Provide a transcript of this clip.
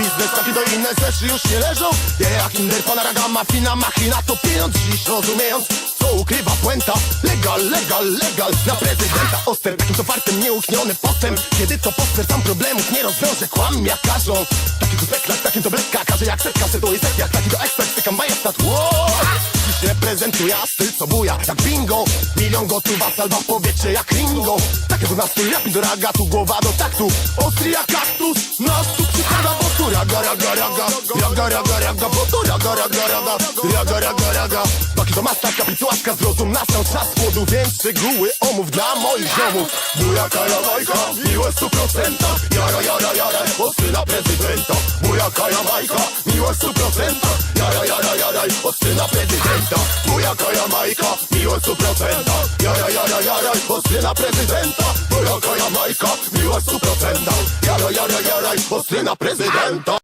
biznes, takie do inne rzeczy już nie leżą. Nie jak Hinder, panaraga, mafina, machina To pieniądz dziś rozumiejąc. Co ukrywa puenta? Legal, legal, legal Na prezydenta. Oster Takim to fartem nieuchniony potem. Kiedy to poster sam problemów nie rozwiąże Kłam jak każą Takiego spekla, takim to bleka Każe jak setka, se to jest reprezentuję styl co buja Jak bingo. Milion gotów was alba w powietrze jak Ringo. To nastrój rap mi do raga Tu głowa do taktu. Ostry jak kaktus Nas tu przypada bo tu raga raga raga. Raga raga raga bo tu raga raga raga. Raga raga raga. Taki to masta kapitułaszka Zrozum nastał czas głodu Więc szczegóły omów dla moich ziomów. Bujaka Jamajka Miłość stu procentach Jara jara jara Ostry na prezydenta. Bujaka Bujaka Jamajka Miłość stu procentach Jara jara jara Ostry na prezydenta. Bujaka Jamajka Miłość stu procentach Jara jara jara Ostry na prezydenta